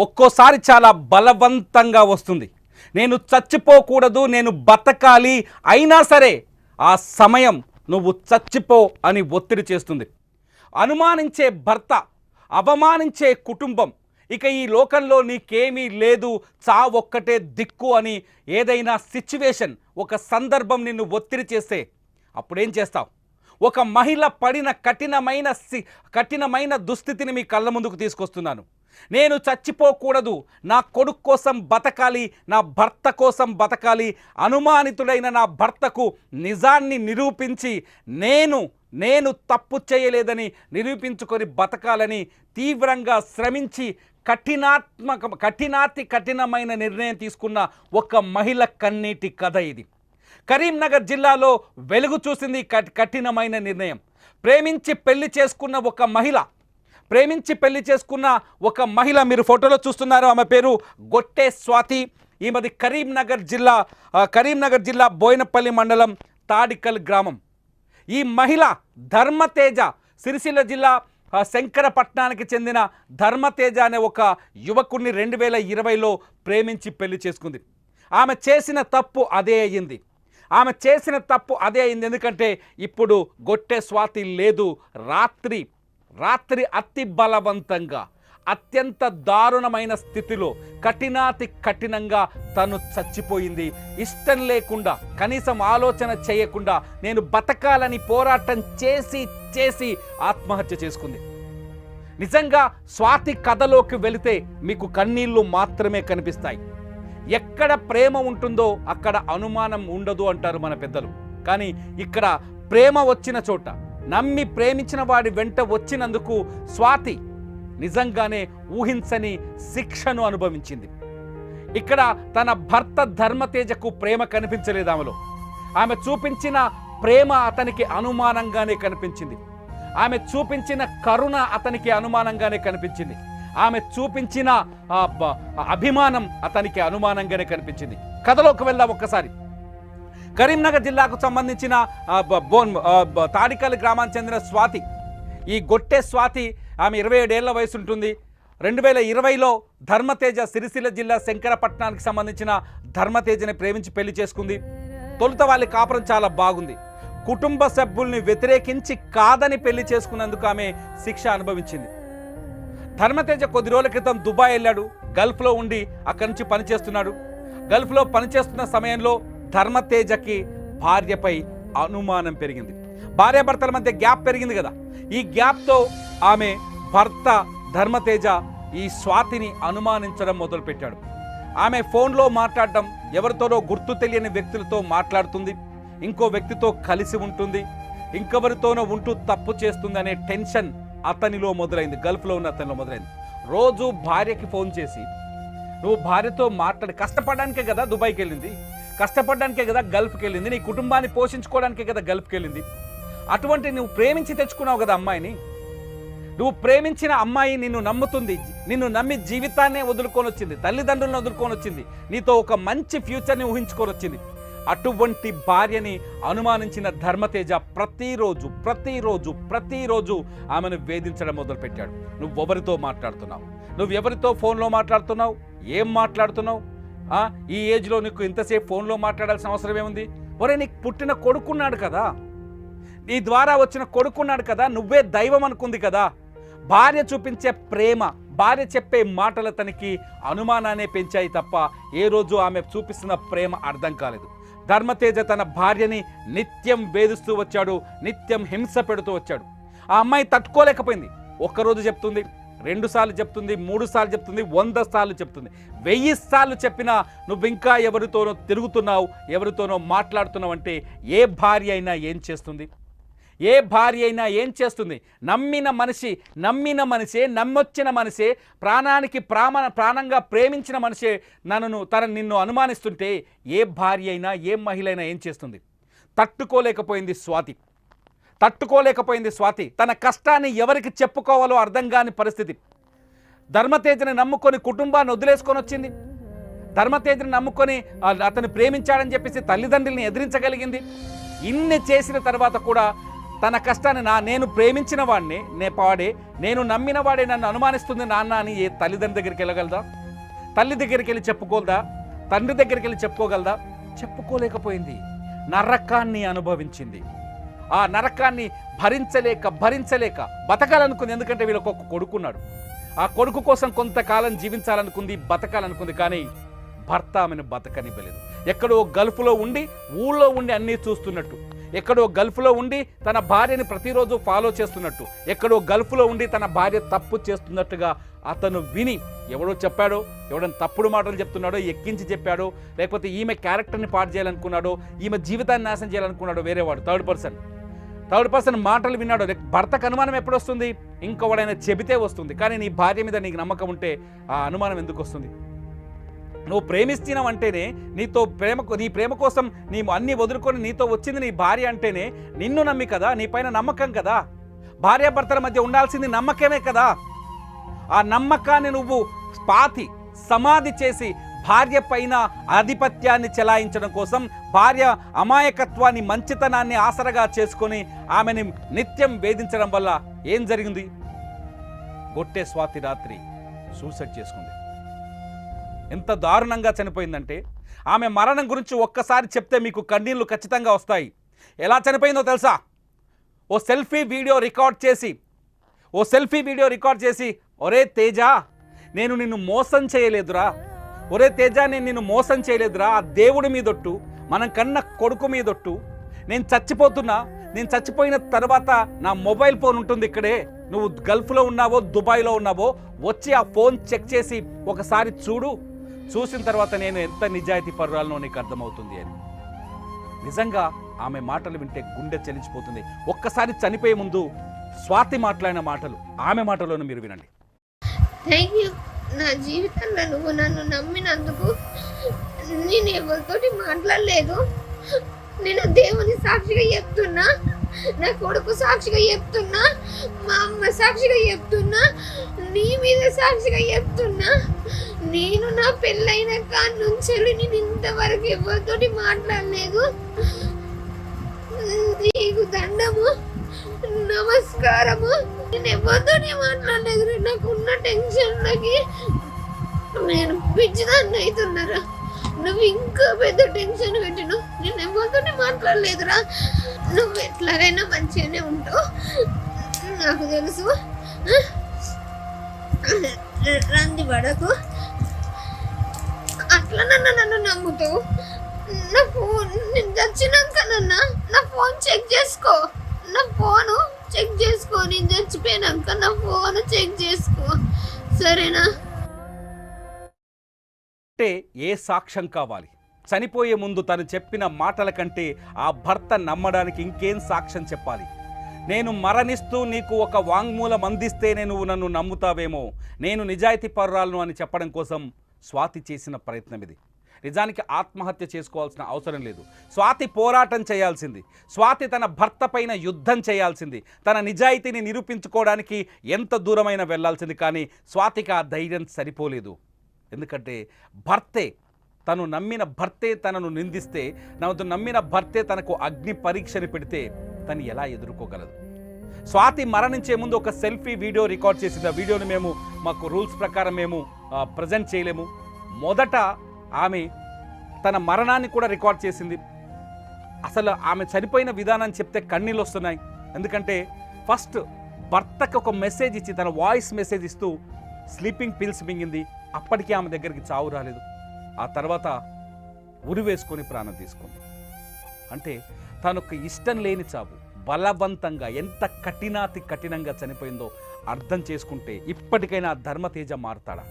ఒక్కోసారి చాలా బలవంతంగా వస్తుంది. నేను చచ్చిపోకూడదు నేను బతకాలి అయినా సరే ఆ సమయం నువ్వు చచ్చిపో అని ఒత్తిడి చేస్తుంది. అనుమానించే భర్త అవమానించే కుటుంబం ఇక ఈ లోకంలో నీకేమీ లేదు చా ఒక్కటే దిక్కు అని ఏదైనా సిచ్యువేషన్ ఒక సందర్భం నిన్ను ఒత్తిడి చేస్తే అప్పుడేం చేస్తావు? ఒక మహిళ పడిన కఠినమైన సి- కఠినమైన దుస్థితిని మీ కళ్ళ ముందుకు తీసుకొస్తున్నాను. నేను చచ్చిపోకూడదు. నా కొడుకు కోసం బతకాలి నా భర్త కోసం బతకాలి. అనుమానితుడైన నా భర్తకు నిజాన్ని నిరూపించి నేను నేను తప్పు చేయలేదని నిరూపించుకొని బతకాలని తీవ్రంగా శ్రమించి కఠినాత్మక కఠినాతి కఠినమైన నిర్ణయం తీసుకున్న ఒక మహిళ కన్నీటి కథ ఇది. కరీంనగర్ జిల్లాలో వెలుగు చూసింది కఠినమైన నిర్ణయం. ప్రేమించి పెళ్ళి చేసుకున్న ఒక మహిళ ప్రేమించి పెళ్ళి చేసుకున్న ఒక మహిళ మీరు ఫోటోలో చూస్తున్నారు. ఆమె పేరు గొట్టె స్వాతి. ఈమెది కరీంనగర్ జిల్లా కరీంనగర్ జిల్లా బోయినపల్లి మండలం తాడికల్ గ్రామం. ఈ మహిళ ధర్మతేజ సిరిసిల్ల జిల్లా శంకరపట్నానికి చెందిన ధర్మతేజ అనే ఒక యువకుడిని రెండు వేల ఇరవైలో ప్రేమించి పెళ్ళి చేసుకుంది. ఆమె చేసిన తప్పు అదే అయ్యింది. ఆమె చేసిన తప్పు అదే అయింది ఎందుకంటే ఇప్పుడు గొట్టె స్వాతి లేదు. రాత్రి రాత్రి అతి బలవంతంగా అత్యంత దారుణమైన స్థితిలో కఠినాతి కఠినంగా తను చచ్చిపోయింది. ఇష్టం లేకుండా కనీసం ఆలోచన చేయకుండా నేను బతకాలని పోరాటం చేసి చేసి ఆత్మహత్య చేసుకుంది. నిజంగా స్వాతి కథలోకి వెళితే మీకు కన్నీళ్ళు మాత్రమే కనిపిస్తాయి. ఎక్కడ ప్రేమ ఉంటుందో అక్కడ అనుమానం ఉండదు అంటారు మన పెద్దలు. కానీ ఇక్కడ ప్రేమ వచ్చిన చోట నమ్మి ప్రేమించిన వాడి వెంట వచ్చినందుకు స్వాతి నిజంగానే ఊహించని శిక్షను అనుభవించింది. ఇక్కడ తన భర్త ధర్మతేజకు ప్రేమ కనిపించలేదు ఆమెలో. ఆమె చూపించిన ప్రేమ అతనికి అనుమానంగానే కనిపించింది. ఆమె చూపించిన కరుణ అతనికి అనుమానంగానే కనిపించింది. ఆమె చూపించిన అభిమానం అతనికి అనుమానంగానే కనిపించింది. కథలోకి వెళ్దాం ఒక్కసారి. కరీంనగర్ జిల్లాకు సంబంధించిన బోన్ తాడికల్ గ్రామానికి చెందిన స్వాతి. ఈ గొట్టె స్వాతి ఆమె ఇరవై ఏడేళ్ళ వయసు ఉంటుంది రెండు వేల ఇరవైలో ధర్మతేజ సిరిసిల్ల జిల్లా శంకరపట్నానికి సంబంధించిన ధర్మతేజని ప్రేమించి పెళ్ళి చేసుకుంది. తొలుత వాళ్ళ కాపురం చాలా బాగుంది. కుటుంబ సభ్యుల్ని వ్యతిరేకించి కాదని పెళ్ళి చేసుకున్నందుకు ఆమె శిక్ష అనుభవించింది. ధర్మతేజ కొద్ది రోజుల క్రితం దుబాయ్ వెళ్ళాడు. గల్ఫ్లో ఉండి అక్కడి నుంచి పనిచేస్తున్నాడు. గల్ఫ్లో పనిచేస్తున్న సమయంలో ధర్మతేజకి భార్యపై అనుమానం పెరిగింది. భార్యాభర్తల మధ్య గ్యాప్ పెరిగింది కదా. ఈ గ్యాప్తో ఆమె భర్త ధర్మతేజ ఈ స్వాతిని అనుమానించడం మొదలుపెట్టాడు. ఆమె ఫోన్లో మాట్లాడడం ఎవరితోనో గుర్తు తెలియని వ్యక్తులతో మాట్లాడుతుంది. ఇంకో వ్యక్తితో కలిసి ఉంటుంది. ఇంకెవరితోనో ఉంటూ తప్పు చేస్తుంది అనే టెన్షన్ అతనిలో మొదలైంది. గల్ఫ్లో ఉన్న అతనిలో మొదలైంది. రోజు భార్యకి ఫోన్ చేసి నువ్వు భార్యతో మాట్లాడి. కష్టపడడానికే కదా దుబాయ్కి వెళ్ళింది కష్టపడడానికే కదా గల్ఫ్కి వెళ్ళింది నీ కుటుంబాన్ని పోషించుకోవడానికే కదా గల్ఫ్కి వెళ్ళింది అటువంటి నువ్వు ప్రేమించి తెచ్చుకున్నావు కదా అమ్మాయిని? నువ్వు ప్రేమించిన అమ్మాయి నిన్ను నమ్ముతుంది నిన్ను నమ్మి జీవితాన్నే వదులుకొని వచ్చింది తల్లిదండ్రులను వదులుకొని వచ్చింది నీతో ఒక మంచి ఫ్యూచర్ని ఊహించుకొని వచ్చింది అటువంటి భార్యని అనుమానించిన ధర్మతేజ ప్రతిరోజు ప్రతిరోజు ప్రతిరోజు ఆమెను వేధించడం మొదలుపెట్టాడు. నువ్వు ఎవరితో మాట్లాడుతున్నావు? నువ్వు ఎవరితో ఫోన్లో మాట్లాడుతున్నావు? ఏం మాట్లాడుతున్నావు? ఈ ఏజ్లో నీకు ఇంతసేపు ఫోన్లో మాట్లాడాల్సిన అవసరం ఏముంది? ఒరే నీకు పుట్టిన కొడుకున్నాడు కదా. నీ ద్వారా వచ్చిన కొడుకున్నాడు కదా నువ్వే దైవం అనుకుంది కదా. భార్య చూపించే ప్రేమ భార్య చెప్పే మాటలు తనకి అనుమానాన్ని పెంచాయి తప్ప ఏ రోజు ఆమె చూపిస్తున్న ప్రేమ అర్థం కాలేదు. ధర్మతేజ తన భార్యని నిత్యం వేధిస్తూ వచ్చాడు నిత్యం హింస పెడుతూ వచ్చాడు. ఆ అమ్మాయి తట్టుకోలేకపోయింది. ఒక్కరోజు చెప్తుంది రెండు సార్లు చెప్తుంది మూడు సార్లు చెప్తుంది వంద సార్లు చెప్తుంది. వెయ్యి సార్లు చెప్పినా నువ్వు ఇంకా ఎవరితోనో తిరుగుతున్నావు ఎవరితోనో మాట్లాడుతున్నావు అంటే ఏ భార్య అయినా ఏం చేస్తుంది? ఏ భార్య అయినా ఏం చేస్తుంది? నమ్మిన మనిషి నమ్మిన మనిషే నమ్మొచ్చిన మనిషే ప్రాణానికి ప్రాణ ప్రాణంగా ప్రేమించిన మనిషే నన్ను తన నిన్ను అనుమానిస్తుంటే ఏ భార్య అయినా ఏ మహిళ అయినా ఏం చేస్తుంది? తట్టుకోలేకపోయింది స్వాతి. తట్టుకోలేకపోయింది స్వాతి. తన కష్టాన్ని ఎవరికి చెప్పుకోవాలో అర్థం కాని పరిస్థితి. ధర్మతేజని నమ్ముకొని కుటుంబాన్ని వదిలేసుకొని వచ్చింది. ధర్మతేజని నమ్ముకొని అతను ప్రేమించాడని చెప్పేసి తల్లిదండ్రుల్ని ఎదిరించగలిగింది. ఇన్ని చేసిన తర్వాత కూడా తన కష్టాన్ని నా నేను ప్రేమించిన వాడిని నే పాడే నేను నమ్మిన వాడే నన్ను అనుమానిస్తుంది నాన్న అని ఏ తల్లిదండ్రి దగ్గరికి వెళ్ళగలదా? తల్లి దగ్గరికి వెళ్ళి చెప్పుకోగలదా? తండ్రి దగ్గరికి వెళ్ళి చెప్పుకోగలదా? చెప్పుకోలేకపోయింది. నరకాన్ని అనుభవించింది. ఆ నరకాన్ని భరించలేక భరించలేక బతకాలనుకుంది. ఎందుకంటే వీళ్ళకు ఒక కొడుకున్నాడు. ఆ కొడుకు కోసం కొంతకాలం జీవించాలనుకుంది బతకాలనుకుంది కానీ భర్త ఆమెను బతకనివ్వలేదు. ఎక్కడో గల్ఫ్లో ఉండి ఊళ్ళో ఉండి అన్నీ చూస్తున్నట్టు. ఎక్కడో గల్ఫ్లో ఉండి తన భార్యని ప్రతిరోజు ఫాలో చేస్తున్నట్టు. ఎక్కడో గల్ఫ్లో ఉండి తన భార్య తప్పు చేస్తున్నట్టుగా అతను విని ఎవడో చెప్పాడో ఎవడని తప్పుడు మాటలు చెప్తున్నాడో ఎక్కించి చెప్పాడో లేకపోతే ఈమె క్యారెక్టర్ని పాడు చేయాలనుకున్నాడో ఈమె జీవితాన్ని నాశనం చేయాలనుకున్నాడో వేరేవాడు థర్డ్ పర్సన్. థర్డ్ పర్సన్ మాటలు విన్నాడు. భర్తకు అనుమానం ఎప్పుడు వస్తుంది ఇంకొకడైనా చెబితే వస్తుంది. కానీ నీ భార్య మీద నీకు నమ్మకం ఉంటే ఆ అనుమానం ఎందుకు వస్తుంది నువ్వు ప్రేమిస్తున్నావు అంటేనే నీతో ప్రేమ నీ ప్రేమ కోసం నీ అన్ని వదులుకొని నీతో వచ్చింది నీ భార్య అంటేనే నిన్ను నమ్మి కదా నీ పైన నమ్మకం కదా. భార్యాభర్తల మధ్య ఉండాల్సింది నమ్మకమే కదా. ఆ నమ్మకాన్ని నువ్వు పాతి సమాధి చేసి భార్య పైన ఆధిపత్యాన్ని చెలాయించడం కోసం భార్య అమాయకత్వాన్ని మంచితనాన్ని ఆసరగా చేసుకొని ఆమెని నిత్యం వేధించడం వల్ల ఏం జరిగింది? గొట్టె స్వాతి రాత్రి సూసైడ్ చేసుకుంది. ఎంత దారుణంగా చనిపోయిందంటే ఆమె మరణం గురించి ఒక్కసారి చెప్తే మీకు కన్నీళ్ళు ఖచ్చితంగా వస్తాయి. ఎలా చనిపోయిందో తెలుసా? ఓ సెల్ఫీ వీడియో రికార్డ్ చేసి ఓ సెల్ఫీ వీడియో రికార్డ్ చేసి ఒరే తేజ నేను నిన్ను మోసం చేయలేదురా. ఒరే తేజ నేను నిన్ను మోసం చేయలేదురా. ఆ దేవుడి మీదొట్టు మనం కన్న కొడుకు మీదొట్టు. నేను చచ్చిపోతున్నా నేను చచ్చిపోయిన తర్వాత నా మొబైల్ ఫోన్ ఉంటుంది ఇక్కడే. నువ్వు గల్ఫ్లో ఉన్నావో దుబాయ్లో ఉన్నావో వచ్చి ఆ ఫోన్ చెక్ చేసి ఒకసారి చూడు. చూసిన తర్వాత నేను ఎంత నిజాయితీ పరురాలనో నీకు అర్థమవుతుంది అని. నిజంగా ఆమె మాటలు వింటే గుండె చలించిపోతుంది. ఒక్కసారి చనిపోయే ముందు స్వాతి మాట్లాడిన మాటలు ఆమె మాటలోనే మీరు వినండి. థ్యాంక్ యూ నా జీవితంలో నువ్వు నన్ను నమ్మినందుకు నేను ఎవరితోటి మాట్లాడలేదు. నేను దేవుని సాక్షిగా చెప్తున్నా. నా కొడుకు సాక్షిగా చెప్తున్నా. మా అమ్మ సాక్షిగా చెప్తున్నా. నీ మీద సాక్షిగా చెప్తున్నా. నేను నా పెళ్ళైన కాడ నుంచి నేను ఇంతవరకు ఎవరితోటి మాట్లాడలేదు. నీకు దండము. నమస్కారము. నేను ఎవరితోనే మాట్లాడలేదు. నాకున్న టెన్షన్లకి నేను పిచ్చిదాన్ని అవుతున్నారా? నువ్వు ఇంకా పెద్ద టెన్షన్ పెట్టిను? నేను ఎవరితోనే మాట్లాడలేదురా. నువ్వు ఎట్లాగైనా మంచిగానే ఉంటావు. నాకు తెలుసు. రంది పడకు అట్లా నన్ను నన్ను నమ్ముతావు. నా ఫోన్ నేను చచ్చినాక నన్న నా ఫోన్ చెక్ చేసుకో. నా ఫోను చెక్ చేసుకో నేను చచ్చిపోయినాక నా ఫోన్ చెక్ చేసుకో. సరేనా? అంటే ఏ సాక్ష్యం కావాలి? చనిపోయే ముందు తను చెప్పిన మాటల కంటే ఆ భర్త నమ్మడానికి ఇంకేం సాక్ష్యం చెప్పాలి? నేను మరణిస్తూ నీకు ఒక వాంగ్మూలం అందిస్తేనే నువ్వు నన్ను నమ్ముతావేమో. నేను నిజాయితీ పరురాలను అని చెప్పడం కోసం స్వాతి చేసిన ప్రయత్నం ఇది నిజానికి ఆత్మహత్య చేసుకోవాల్సిన అవసరం లేదు. స్వాతి పోరాటం చేయాల్సింది. స్వాతి తన భర్త పైన యుద్ధం చేయాల్సింది. తన నిజాయితీని నిరూపించుకోవడానికి ఎంత దూరమైన వెళ్ళాల్సింది కానీ స్వాతికి ఆ ధైర్యం సరిపోలేదు. ఎందుకంటే భర్తే తను నమ్మిన భర్తే తనను నిందిస్తే నవ్వు నమ్మిన భర్తే తనకు అగ్ని పరీక్షని పెడితే తను ఎలా ఎదుర్కోగలదు? స్వాతి మరణించే ముందు ఒక సెల్ఫీ వీడియో రికార్డ్ చేసింది. ఆ వీడియోని మేము మాకు రూల్స్ ప్రకారం మేము ప్రజెంట్ చేయలేము. మొదట ఆమె తన మరణాన్ని కూడా రికార్డ్ చేసింది. అసలు ఆమె చనిపోయిన విధానం చెప్తే కన్నీళ్ళు వస్తున్నాయి. ఎందుకంటే ఫస్ట్ భర్తకు ఒక మెసేజ్ ఇచ్చి తన వాయిస్ మెసేజ్ ఇస్తూ స్లీపింగ్ పిల్స్ మింగింది. అప్పటికీ ఆమె దగ్గరికి చావు రాలేదు. ఆ తర్వాత ఉరి వేసుకొని ప్రాణం తీసుకుంది. అంటే తనకు ఇష్టం లేని చావు బలవంతంగా ఎంత కఠినాతి కఠినంగా చనిపోయిందో అర్థం చేసుకుంటే ఇప్పటికైనా ధర్మతేజ మారుతాడా?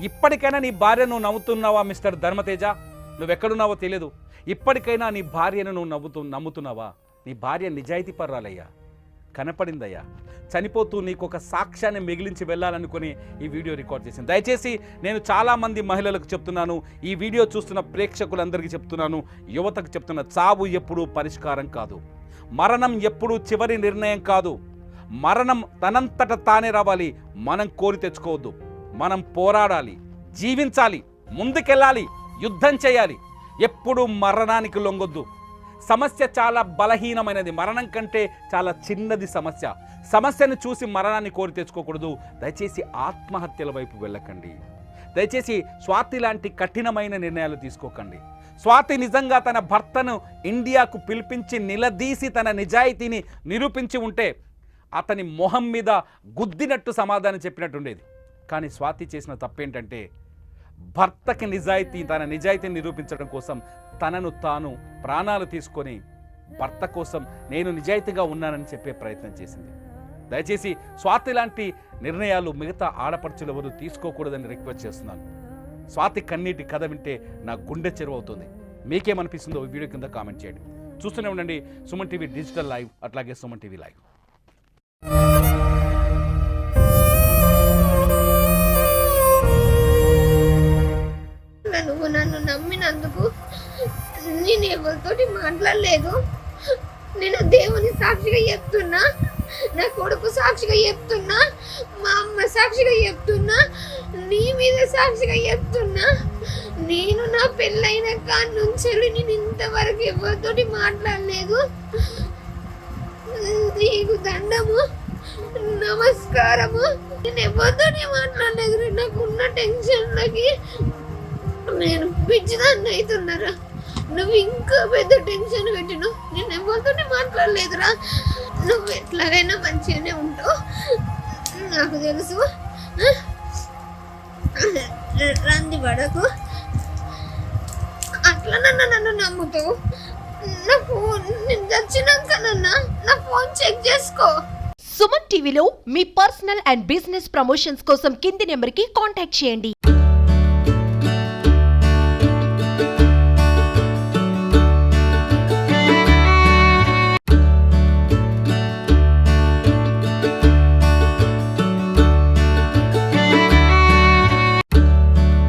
ఇప్పటికైనా నీ భార్యను నవ్వుతున్నావా మిస్టర్ ధర్మతేజ? నువ్వెక్కడున్నావో తెలియదు ఇప్పటికైనా నీ భార్యను నువ్వు నవ్వుతూ నమ్ముతున్నావా? నీ భార్య నిజాయితీ పర్రాలయ్యా కనపడిందయ్యా. చనిపోతూ నీకు ఒక సాక్ష్యాన్ని మిగిలించి వెళ్ళాలనుకుని ఈ వీడియో రికార్డ్ చేసింది. దయచేసి నేను చాలామంది మహిళలకు చెప్తున్నాను ఈ వీడియో చూస్తున్న ప్రేక్షకులందరికీ చెప్తున్నాను యువతకు చెప్తున్న చావు ఎప్పుడూ పరిష్కారం కాదు. మరణం ఎప్పుడూ చివరి నిర్ణయం కాదు. మరణం తనంతట తానే రావాలి మనం కోరి తెచ్చుకోవద్దు. మనం పోరాడాలి జీవించాలి ముందుకెళ్ళాలి యుద్ధం చేయాలి. ఎప్పుడు మరణానికి లొంగొద్దు. సమస్య చాలా బలహీనమైనది. మరణం కంటే చాలా చిన్నది సమస్య. సమస్యను చూసి మరణాన్ని కోరి తెచ్చుకోకూడదు. దయచేసి ఆత్మహత్యల వైపు వెళ్ళకండి. దయచేసి స్వాతి లాంటి కఠినమైన నిర్ణయాలు తీసుకోకండి. స్వాతి నిజంగా తన భర్తను ఇండియాకు పిలిపించి నిలదీసి తన నిజాయితీని నిరూపించి ఉంటే అతని మొహం మీద గుద్దినట్టు సమాధానం చెప్పినట్టుండేది. కానీ స్వాతి చేసిన తప్పేంటంటే భర్తకి నిజాయితీ తన నిజాయితీని నిరూపించడం కోసం తనను తాను ప్రాణాలు తీసుకొని భర్త కోసం నేను నిజాయితీగా ఉన్నానని చెప్పే ప్రయత్నం చేసింది. దయచేసి స్వాతి లాంటి నిర్ణయాలు మిగతా ఆడపడుచులు ఎవరు తీసుకోకూడదని రిక్వెస్ట్ చేస్తున్నాను. స్వాతి కన్నీటి కథ వింటే నా గుండె చెరువు అవుతుంది మీకేమనిపిస్తుందో ఈ వీడియో కింద కామెంట్ చేయండి. చూస్తూనే ఉండండి సుమన్ టీవీ డిజిటల్ లైవ్ అట్లాగే సుమన్ టీవీ లైవ్. నమ్మినందుకు నేను ఎవరితోటి మాట్లాడలేదు. నేను దేవుని సాక్షిగా చెప్తున్నా. నా కొడుకు సాక్షిగా చెప్తున్నా. మా అమ్మ సాక్షిగా చెప్తున్నా. నీ మీద సాక్షిగా చెప్తున్నా. నేను నా పెళ్ళైన కాడి నుంచి నేను ఇంతవరకు ఎవరితోటి మాట్లాడలేదు. నీకు దండము నమస్కారము నేను ఎవరితోనే మాట్లాడలేదు. నాకున్న టెన్షన్లకి నేను పిచ్చిదాన్ని అవుతున్నారా? నువ్వు ఇంకా పెద్ద టెన్షన్ పెట్టినావు. నేను ఎవరితోనే మాట్లాడలేదురా. నువ్వు ఎట్లాగైనా మంచిగానే ఉంటావు. నాకు తెలుసు. రంది పడకు అట్లా నన్ను నన్ను నమ్ముతావు. నా ఫోన్ నేను చచ్చినాక నన్న నా ఫోన్ చెక్ చేసుకో. సుమన్ టీవీలో మీ పర్సనల్ అండ్ బిజినెస్ ప్రమోషన్స్ కోసం కింది నెంబర్కి కాంటాక్ట్ చేయండి.